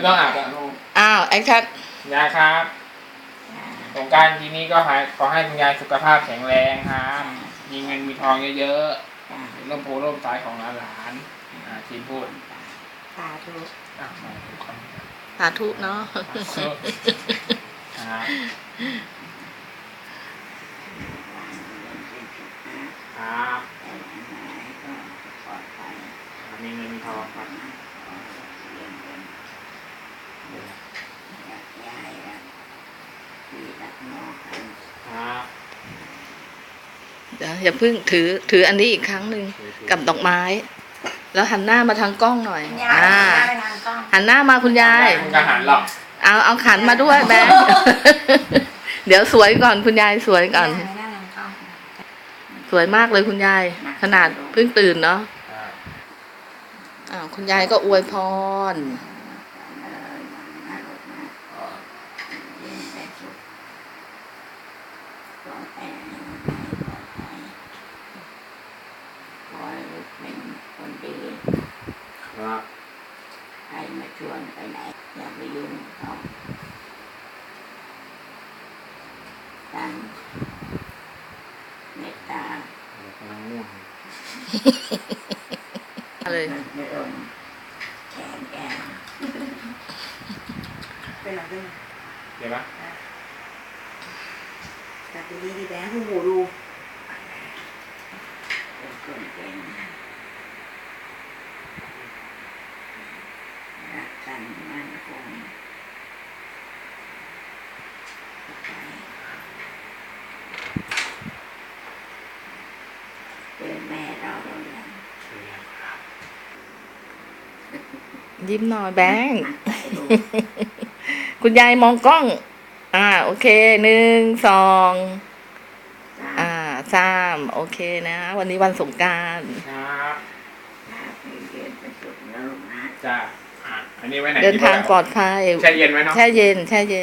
ไม่ต้องอาบแล้วอ้าวแอคชั่นยายครับสงกรารทีนี้ก็หายขอให้คุณยายสุขภาพแข็งแรงครับมีเงินมีทองเยอะๆเป็นร่มโพร่มสายของหลานๆอ่าทีมพูดสาธุอะมาทุกคนสาธุเนาะครับครับมีเงินมีทองครับครับ เดี๋ยวอย่าเพิ่งถือถืออันนี้อีกครั้งหนึ่งกับดอกไม้ แล้วหันหน้ามาทางกล้องหน่อยยายอ่ายายไปทางกล้องหันหน้ามาคุณยายคุณกระหันหรอกเอาเอาขันมาด้วยแบงค์เดี๋ยวสวยก่อนคุณยายสวยก่อนยายไปหน้าทางกล้องสวยมากเลยคุณยาย ขนาดเพิ่งตื่นเนาะครับอ้าวคุณยายก็อวยพร ขอให้ลูกเป็นคนดีครับใครมาชวนไปไหน อย่าไปยุ่งเขาตั้งเมตตากำลังง่วงเลยเดินแขนแกเป็นหลังเดี๋ยวนะจับดีๆดีแบงค์หูหูดู เป็นคนเก่งรักกันมั่นคงเป็นแม่เราเราเรียนยิ้มหน่อยแบงค์คุณยายมองกล้อง อ่า โอเคหนึ่งสองอ่าสาม โอเคนะ วันนี้วันสงกรารครับเรียนไปสุดแล้วลูกนะจ้าอะอันนี้ไว้ไหนเดินทางปลอดภัยแช่เย็นไหมเนาะแช่เย็นแช่เย็น